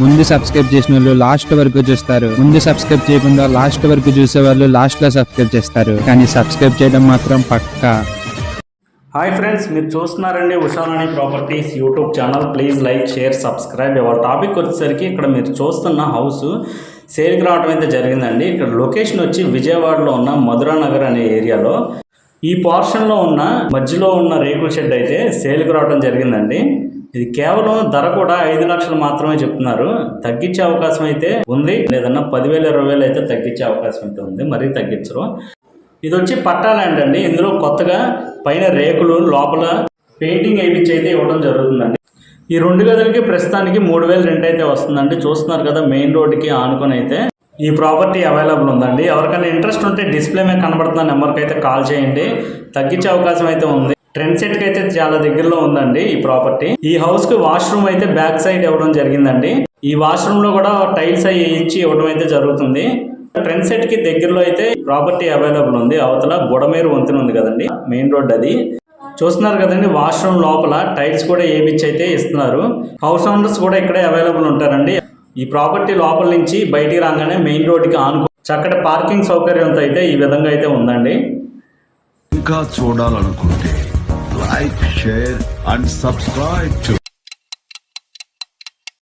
ముందు సబ్స్క్రైబ్ చేసిన వాళ్ళు లాస్ట్ వరకు చూస్తారు. ముందు సబ్స్క్రైబ్ చేయకుండా లాస్ట్ వరకు చూసే వాళ్ళు లాస్ట్లో సబ్స్క్రైబ్ చేస్తారు. కానీ సబ్స్క్రైబ్ చేయడం మాత్రం పక్కా. హాయ్ ఫ్రెండ్స్ మీరు చూస్తున్నారండి Ushanani properties YouTube channel please like share subscribe ఎవరి టాపిక్ వచ్చేసరికి ఇక్కడ మీరు చూస్తున్న హౌస్ సేల్కి రావడం అయితే జరిగిందండి. ఇక్కడ లొకేషన్ వచ్చి విజయవాడలో ఉన్న మధురా నగర్ అనే ఏరియాలో ఈ పోర్షన్లో ఉన్న మధ్యలో ఉన్న రేకుల షెడ్ అయితే సేల్కి రావడం జరిగిందండి. ఇది కేవలం ధర కూడా ఐదు లక్షలు మాత్రమే చెప్తున్నారు. తగ్గించే అవకాశం అయితే ఉంది. లేదన్నా పదివేలు ఇరవై వేలు అయితే తగ్గించే అవకాశం అయితే ఉంది. మరీ తగ్గించరు. ఇది వచ్చి పట్టా అండి ఇందులో కొత్తగా పైన రేకులు లోపల పెయింటింగ్ వేయించి అయితే ఇవ్వడం జరుగుతుందండి. ఈ రెండు గదులకి ప్రస్తుతానికి మూడు వేలు రెంట్ అయితే వస్తుందండి. చూస్తున్నారు కదా మెయిన్ రోడ్డుకి ఆనుకొని అయితే ఈ ప్రాపర్టీ అవైలబుల్ ఉందండి. ఎవరికైనా ఇంట్రెస్ట్ ఉంటే డిస్ప్లే మీద కనబడుతున్న నెంబర్కి అయితే కాల్ చేయండి. తగ్గించే అవకాశం అయితే ఉంది. ట్రెండ్ సెట్కి అయితే చాలా దగ్గరలో ఉందండి ఈ ప్రాపర్టీ ఈ హౌస్కి వాష్రూమ్ అయితే బ్యాక్ సైడ్ ఇవ్వడం జరిగిందండి. ఈ వాష్రూమ్లో కూడా టైల్స్ అవి వేయించి ఇవ్వడం అయితే జరుగుతుంది. ట్రెండ్ సెట్కి దగ్గరలో అయితే ప్రాపర్టీ అవైలబుల్ ఉంది. అవతల బుడమేరు వంతెన ఉంది కదండి. మెయిన్ రోడ్ అది. చూస్తున్నారు కదండి వాష్రూమ్ లోపల టైల్స్ కూడా వేయించి అయితే ఇస్తున్నారు. హౌస్ ఓనర్స్ కూడా ఇక్కడే అవైలబుల్ ఉంటారండి. ఈ ప్రాపర్టీ లోపల నుంచి బయటికి రాగానే మెయిన్ రోడ్డుకి ఆనుకో చక్కటి పార్కింగ్ సౌకర్యంతో అయితే ఈ విధంగా అయితే ఉందండి. ఇంకా చూడాలనుకుంటే like share and subscribe to